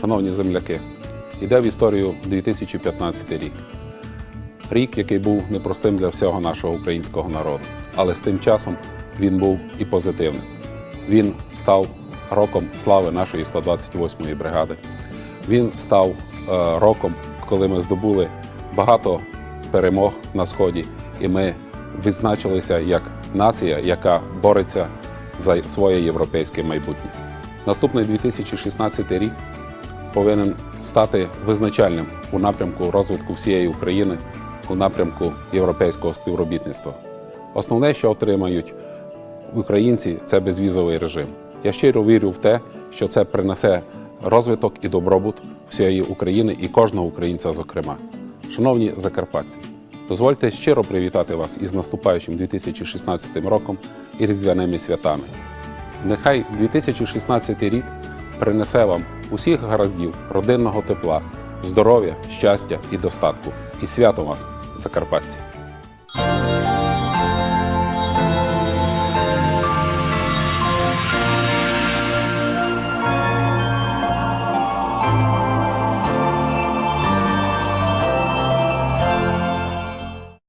Шановні земляки, йде в історію 2015 рік. Рік, який був непростим для всього нашого українського народу, але з тим часом він був і позитивним. Він став роком слави нашої 128-ї бригади. Він став е, роком, коли ми здобули багато перемог на сході, і ми відзначилися як нація, яка бореться за своє європейське майбутнє. Наступний 2016 рік повинен стати визначальним у напрямку розвитку всієї України, у напрямку європейського співробітництва. Основне, що отримають українці, це безвізовий режим. Я щиро вірю в те, що це принесе розвиток і добробут всієї України і кожного українця, зокрема. Шановні закарпатці, дозвольте щиро привітати вас із наступаючим 2016 роком і різдвяними святами. Нехай 2016 рік принесе вам усіх гараздів, родинного тепла, здоров'я, щастя і достатку. І свято вас, закарпатці!